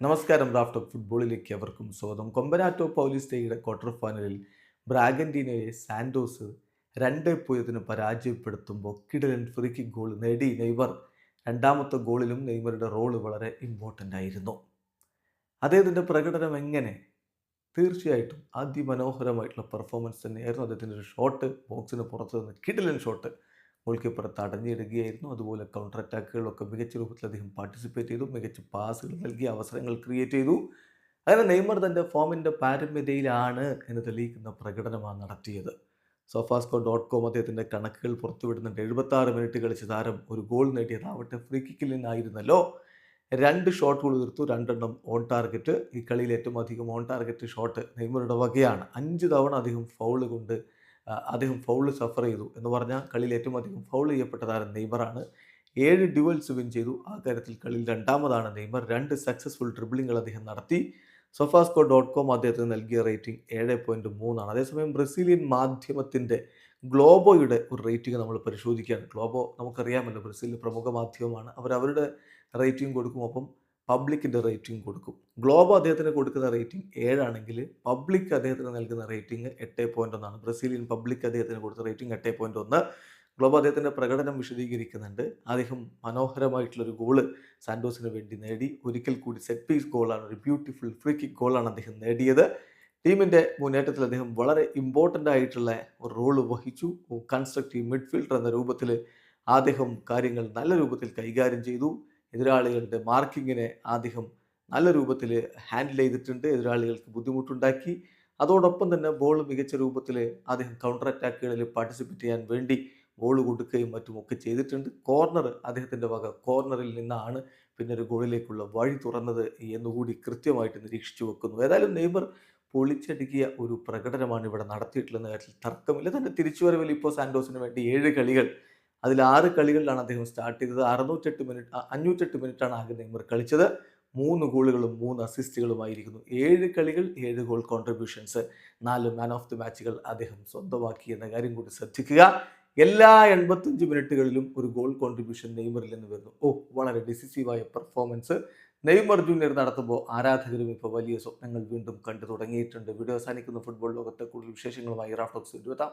നമസ്കാരം റാഫ്റ്റർ ഫുട്ബോളിലേക്ക് അവർക്കും സ്വാഗതം. കൊമ്പനാറ്റോ പൗലിസ്റ്റയുടെ ക്വാർട്ടർ ഫൈനലിൽ ബ്രാഗന്റീനയെ സാൻഡോസ് രണ്ട് പൂജ്യത്തിന് പരാജയപ്പെടുത്തുമ്പോൾ കിടലൻ ഫ്രീക്ക് ഗോൾ നേടി നെയ്മർ. രണ്ടാമത്തെ ഗോളിലും നെയ്മറുടെ റോൾ വളരെ ഇമ്പോർട്ടന്റ് ആയിരുന്നു. അദ്ദേഹത്തിന്റെ പ്രകടനം എങ്ങനെ? തീർച്ചയായിട്ടും അതിമനോഹരമായിട്ടുള്ള പെർഫോമൻസ് തന്നെയായിരുന്നു അദ്ദേഹത്തിന്റെ ഒരു ഷോട്ട് ബോക്സിന് പുറത്ത് നിന്ന് കിടലൻ ഷോട്ട് ഗോൾ കീപ്പർ തടഞ്ഞിടുകയായിരുന്നു. അതുപോലെ കൗണ്ടർ അറ്റാക്കുകളൊക്കെ മികച്ച രൂപത്തിൽ അദ്ദേഹം പാർട്ടിസിപ്പേറ്റ് ചെയ്തു. മികച്ച പാസുകൾ നൽകി അവസരങ്ങൾ ക്രിയേറ്റ് ചെയ്തു. അങ്ങനെ നെയ്മർ തന്റെ ഫോമിന്റെ പാരമ്യതയിലാണ് എന്ന് തെളിയിക്കുന്ന പ്രകടനമാണ് നടത്തിയത്. സോഫാസ്കോ ഡോട്ട് കോം അദ്ദേഹത്തിന്റെ കണക്കുകൾ പുറത്തുവിടുന്നുണ്ട്. എഴുപത്താറ് മിനിറ്റ് കളിച്ച താരം ഒരു ഗോൾ നേടിയതാവട്ടെ. ഫ്രീ കിക്കിൽ നിന്നായിരുന്നല്ലോ. രണ്ട് ഷോട്ടുകൾ തീർത്തു രണ്ടെണ്ണം ഓൺ ടാർഗറ്റ് ഈ കളിയിൽ ഏറ്റവും അധികം ഓൺ ടാർഗറ്റ് ഷോട്ട് നെയ്മറുടെ വകയാണ്. അഞ്ച് തവണ അധികം ഫൗൾ കൊണ്ട് അദ്ദേഹം ഫൗൾ സഫർ ചെയ്തു. എന്ന് പറഞ്ഞാൽ കളിയിൽ ഏറ്റവും അധികം ഫൗൾ ചെയ്യപ്പെട്ട താരം നെയ്മറാണ്. ഏഴ് ഡ്യുവൽസ് വിൻ ചെയ്തു. ആ കാര്യത്തിൽ കളിയിൽ രണ്ടാമതാണ് നെയ്മർ. രണ്ട് സക്സസ്ഫുൾ ട്രിബിളിങ്ങൾ അദ്ദേഹം നടത്തി. സൊഫാസ്കോ ഡോട്ട് കോം അദ്ദേഹത്തിന് നൽകിയ റേറ്റിംഗ് ഏഴ് പോയിന്റ് മൂന്നാണ് അതേസമയം ബ്രസീലിയൻ മാധ്യമത്തിന്റെ ഗ്ലോബോയുടെ ഒരു റേറ്റിംഗ് നമ്മൾ പരിശോധിക്കുകയാണ്. ഗ്ലോബോ നമുക്കറിയാമല്ലോ ബ്രസീലിന്റെ പ്രമുഖ മാധ്യമമാണ്. അവർ അവരുടെ റേറ്റിംഗ് കൊടുക്കും. ഒപ്പം പബ്ലിക്കിന്റെ റേറ്റിംഗ് കൊടുക്കും. ഗ്ലോബ് അദ്ദേഹത്തിന് കൊടുക്കുന്ന റേറ്റിംഗ് ഏഴാണെങ്കിൽ പബ്ലിക് അദ്ദേഹത്തിന് നൽകുന്ന റേറ്റിംഗ് എട്ട് പോയിന്റ് ഒന്നാണ് ബ്രസീലിയൻ പബ്ലിക് അദ്ദേഹത്തിന് കൊടുത്ത റേറ്റിംഗ് എട്ട് പോയിന്റ് ഒന്ന്. ഗ്ലോബോ അദ്ദേഹത്തിന്റെ പ്രകടനം വിശദീകരിക്കുന്നുണ്ട്. അദ്ദേഹം മനോഹരമായിട്ടുള്ളൊരു ഗോൾ സാൻഡോസിന് വേണ്ടി നേടി. ഒരിക്കൽ കൂടി സെറ്റ് പീസ് ഗോളാണ് ഒരു ബ്യൂട്ടിഫുൾ ഫ്രീ കിക്ക് ഗോളാണ് അദ്ദേഹം നേടിയത്. ടീമിന്റെ മുന്നേറ്റത്തിൽ അദ്ദേഹം വളരെ ഇമ്പോർട്ടന്റ് ആയിട്ടുള്ള ഒരു റോൾ വഹിച്ചു. കൺസ്ട്രക്റ്റീവ് മിഡ്ഫീൽഡർ എന്ന രൂപത്തിൽ അദ്ദേഹം കാര്യങ്ങൾ നല്ല രൂപത്തിൽ കൈകാര്യം ചെയ്തു. എതിരാളികളുടെ മാർക്കിങ്ങിനെ അദ്ദേഹം നല്ല രൂപത്തിൽ ഹാൻഡിൽ ചെയ്തിട്ടുണ്ട്. എതിരാളികൾക്ക് ബുദ്ധിമുട്ടുണ്ടാക്കി. അതോടൊപ്പം തന്നെ ബോൾ മികച്ച രൂപത്തിൽ അദ്ദേഹം കൗണ്ടർ അറ്റാക്കുകളിൽ പാർട്ടിസിപ്പേറ്റ് ചെയ്യാൻ വേണ്ടി ബോൾ കൊടുക്കുകയും മറ്റുമൊക്കെ ചെയ്തിട്ടുണ്ട്. കോർണർ അദ്ദേഹത്തിന്റെ വക കോർണറിൽ നിന്നാണ് പിന്നെ ഒരു ഗോളിലേക്കുള്ള വഴി തുറന്നത് എന്നുകൂടി കൃത്യമായിട്ട് നിരീക്ഷിച്ചു വെക്കുന്നു. ഏതായാലും നെയ്മർ പൊളിച്ചടുക്കിയ ഒരു പ്രകടനമാണ് ഇവിടെ നടത്തിയിട്ടുള്ള കാര്യത്തിൽ തർക്കമില്ല. തന്റെ തിരിച്ചുവരവിൽ ഇപ്പോൾ സാൻഡോസിന് വേണ്ടി ഏഴ് കളികൾ അതിൽ ആറ് കളികളിലാണ് അദ്ദേഹം സ്റ്റാർട്ട് ചെയ്തത്. അറുന്നൂറ്റെട്ട് മിനിറ്റ് അഞ്ഞൂറ്റെട്ട് മിനിറ്റാണ് ആകെ നെയ്മർ കളിച്ചത്. മൂന്ന് ഗോളുകളും മൂന്ന് അസിസ്റ്റുകളുമായിരിക്കുന്നു ഏഴ് കളികൾ ഏഴ് ഗോൾ കോൺട്രിബ്യൂഷൻസ് നാല് മാൻ ഓഫ് ദി മാച്ചുകൾ അദ്ദേഹം സ്വന്തമാക്കി എന്ന കാര്യം കൂടി ശ്രദ്ധിക്കുക. എല്ലാ എൺപത്തഞ്ച് മിനിറ്റുകളിലും ഒരു ഗോൾ കോൺട്രിബ്യൂഷൻ നെയ്മറിൽ നിന്ന് വരുന്നു. ഓ വളരെ ഡിസിസീവായ പെർഫോമൻസ് നെയ്മർ ജൂനിയർ നടത്തുമ്പോൾ ആരാധകരും ഇപ്പോൾ വലിയ സ്വപ്നങ്ങൾ വീണ്ടും കണ്ടു തുടങ്ങിയിട്ടുണ്ട്. വീഡിയോ അവസാനിക്കുന്ന. ഫുട്ബോൾ ലോകത്തെ കൂടുതൽ വിശേഷങ്ങളുമായി റാഫ്റ്റോക്സ് എത്താം.